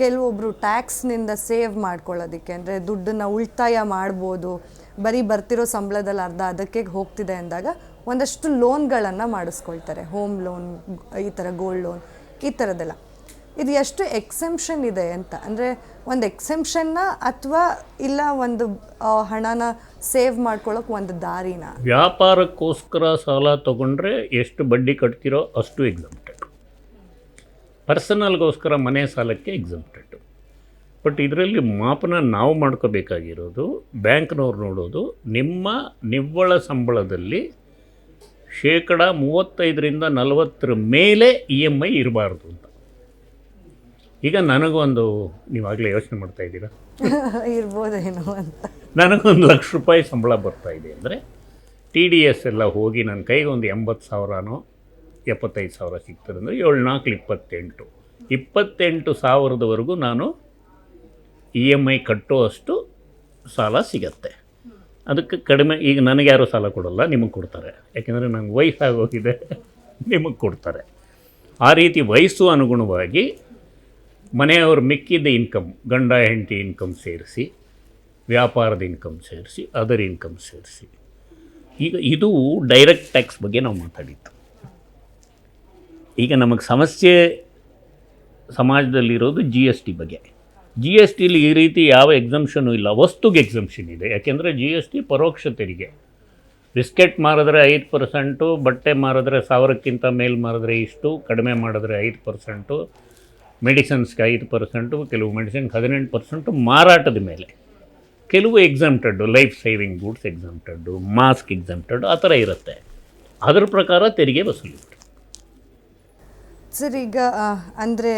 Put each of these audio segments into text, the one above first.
ಕೆಲವೊಬ್ಬರು ಟ್ಯಾಕ್ಸ್ನಿಂದ ಸೇವ್ ಮಾಡ್ಕೊಳ್ಳೋದಕ್ಕೆ, ಅಂದರೆ ದುಡ್ಡನ್ನು ಉಳಿತಾಯ ಮಾಡ್ಬೋದು, ಬರೀ ಬರ್ತಿರೋ ಸಂಬಳದಲ್ಲಿ ಅರ್ಧ ಅದಕ್ಕೆ ಹೋಗ್ತಿದೆ ಅಂದಾಗ ಒಂದಷ್ಟು ಲೋನ್ಗಳನ್ನು ಮಾಡಿಸ್ಕೊಳ್ತಾರೆ. ಹೋಮ್ ಲೋನ್, ಈ ಥರ ಗೋಲ್ಡ್ ಲೋನ್, ಈ ಥರದ್ದೆಲ್ಲ. ಇದು ಎಷ್ಟು ಎಕ್ಸೆಂಪ್ಷನ್ ಇದೆ ಅಂತ, ಅಂದರೆ ಒಂದು ಎಕ್ಸೆಂಪ್ಷನ್ನ ಅಥವಾ ಇಲ್ಲ ಒಂದು ಹಣನ ಸೇವ್ ಮಾಡ್ಕೊಳ್ಳೋಕೆ ಒಂದು ದಾರಿನ? ವ್ಯಾಪಾರಕ್ಕೋಸ್ಕರ ಸಾಲ ತಗೊಂಡ್ರೆ ಎಷ್ಟು ಬಡ್ಡಿ ಕಟ್ತಿರೋ ಅಷ್ಟು ಎಕ್ಸಮ್ಟೆಡ್ ಪರ್ಸನಲ್ಗೋಸ್ಕರ ಮನೆ ಸಾಲಕ್ಕೆ ಎಕ್ಸಮ್ಟೆಡ್ ಬಟ್ ಇದರಲ್ಲಿ ಮಾಪನ ನಾವು ಮಾಡ್ಕೋಬೇಕಾಗಿರೋದು ಬ್ಯಾಂಕ್ನವ್ರು ನೋಡೋದು ನಿಮ್ಮ ನಿವ್ವಳ ಸಂಬಳದಲ್ಲಿ ಶೇಕಡ ಮೂವತ್ತೈದರಿಂದ ನಲವತ್ತರ ಮೇಲೆ ಇ ಎಂ ಐ ಇರಬಾರ್ದು ಅಂತ. ಈಗ ನನಗೊಂದು ನೀವಾಗಲೇ ಯೋಚನೆ ಮಾಡ್ತಾ ಇದ್ದೀರಾ? ಇರ್ಬೋದೇನೋ ಅಂತ. ನನಗೊಂದು ಲಕ್ಷ ರೂಪಾಯಿ ಸಂಬಳ ಬರ್ತಾ ಇದೆ ಅಂದರೆ ಟಿ ಡಿ ಎಸ್ ಎಲ್ಲ ಹೋಗಿ ನನ್ನ ಕೈಗೆ ಒಂದು ಎಂಬತ್ತು ಸಾವಿರನೋ ಎಪ್ಪತ್ತೈದು ಸಾವಿರ ಸಿಗ್ತದೆ ಅಂದರೆ ಏಳು ನಾಲ್ಕು ಇಪ್ಪತ್ತೆಂಟು. ಇಪ್ಪತ್ತೆಂಟು ಸಾವಿರದವರೆಗೂ ನಾನು ಇ ಎಂ ಐ ಕಟ್ಟುವಷ್ಟು ಸಾಲ ಸಿಗತ್ತೆ. ಅದಕ್ಕೆ ಕಡಿಮೆ, ಈಗ ನನಗೆ ಯಾರೂ ಸಾಲ ಕೊಡಲ್ಲ, ನಿಮಗೆ ಕೊಡ್ತಾರೆ. ಯಾಕೆಂದರೆ ನಂಗೆ ವಯಸ್ಸಾಗೋಗಿದೆ ನಿಮಗೆ ಕೊಡ್ತಾರೆ. ಆ ರೀತಿ ವಯಸ್ಸು ಅನುಗುಣವಾಗಿ ಮನೆಯವ್ರ ಮಿಕ್ಕಿದ್ದ ಇನ್ಕಮ್, ಗಂಡ, ಹೆಂಡತಿ ಇನ್ಕಮ್ ಸೇರಿಸಿ, ವ್ಯಾಪಾರದ ಇನ್ಕಮ್ ಸೇರಿಸಿ, ಅದರ್ ಇನ್ಕಮ್ ಸೇರಿಸಿ. ಈಗ ಇದು ಡೈರೆಕ್ಟ್ ಟ್ಯಾಕ್ಸ್ ಬಗ್ಗೆ ನಾವು ಮಾತಾಡಿದ್ದು. ಈಗ ನಮಗೆ ಸಮಸ್ಯೆ ಸಮಾಜದಲ್ಲಿರೋದು ಜಿ ಎಸ್ ಟಿ ಬಗ್ಗೆ. ಜಿ ಎಸ್ ಟಿಲಿ ಈ ರೀತಿ ಯಾವ ಎಕ್ಸಮ್ಷನು ಇಲ್ಲ. ವಸ್ತುಗೆ ಎಕ್ಸಮ್ಷನ್ ಇದೆ. ಯಾಕೆಂದರೆ ಜಿ ಎಸ್ ಟಿ ಪರೋಕ್ಷ ತೆರಿಗೆ. ಬಿಸ್ಕೆಟ್ ಮಾರಿದ್ರೆ ಐದು ಪರ್ಸೆಂಟು ಬಟ್ಟೆ ಮಾರಿದ್ರೆ ಸಾವಿರಕ್ಕಿಂತ ಮೇಲ್ ಮಾರಿದ್ರೆ ಇಷ್ಟು, ಕಡಿಮೆ ಮಾಡಿದ್ರೆ ಐದು ಪರ್ಸೆಂಟು ಮೆಡಿಸನ್ಸ್ಗೆ ಐದು ಪರ್ಸೆಂಟು ಕೆಲವು ಮೆಡಿಸಿನ್ಗೆ ಹದಿನೆಂಟು ಪರ್ಸೆಂಟು ಮಾರಾಟದ ಮೇಲೆ. ಕೆಲವು exempted life saving goods exempted mask exempted ಆ ಥರ ಇರುತ್ತೆ. ಅದರ ಪ್ರಕಾರ ತೆರಿಗೆ ವಸೂಲಿ ಸರ್ ಈಗ ಅಂದ್ರೆ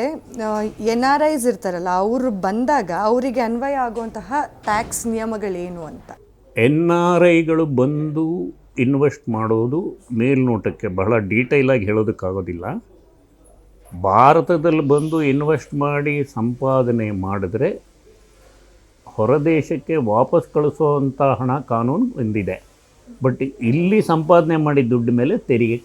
ಎನ್ ಆರ್ ಐಸ್ ಇರ್ತಾರಲ್ಲ, ಅವರು ಬಂದಾಗ ಅವರಿಗೆ ಅನ್ವಯ ಆಗುವಂತಹ ಟ್ಯಾಕ್ಸ್ ನಿಯಮಗಳೇನು ಅಂತ? ಎನ್ ಆರ್ ಐಗಳು ಬಂದು ಇನ್ವೆಸ್ಟ್ ಮಾಡೋದು ಮೇಲ್ನೋಟಕ್ಕೆ ಬಹಳ ಡೀಟೈಲಾಗಿ ಹೇಳೋದಕ್ಕಾಗೋದಿಲ್ಲ. ಭಾರತದಲ್ಲಿ ಬಂದು ಇನ್ವೆಸ್ಟ್ ಮಾಡಿ ಸಂಪಾದನೆ ಮಾಡಿದ್ರೆ ಹೊರದೇಶಕ್ಕೆ ವಾಪಸ್ ಕಳಿಸೋವಂಥ ಹಣ ಕಾನೂನು ಬಂದಿದೆ ಬಟ್ ಇಲ್ಲಿ ಸಂಪಾದನೆ ಮಾಡಿದ ದುಡ್ಡು ಮೇಲೆ ತೆರಿಗೆ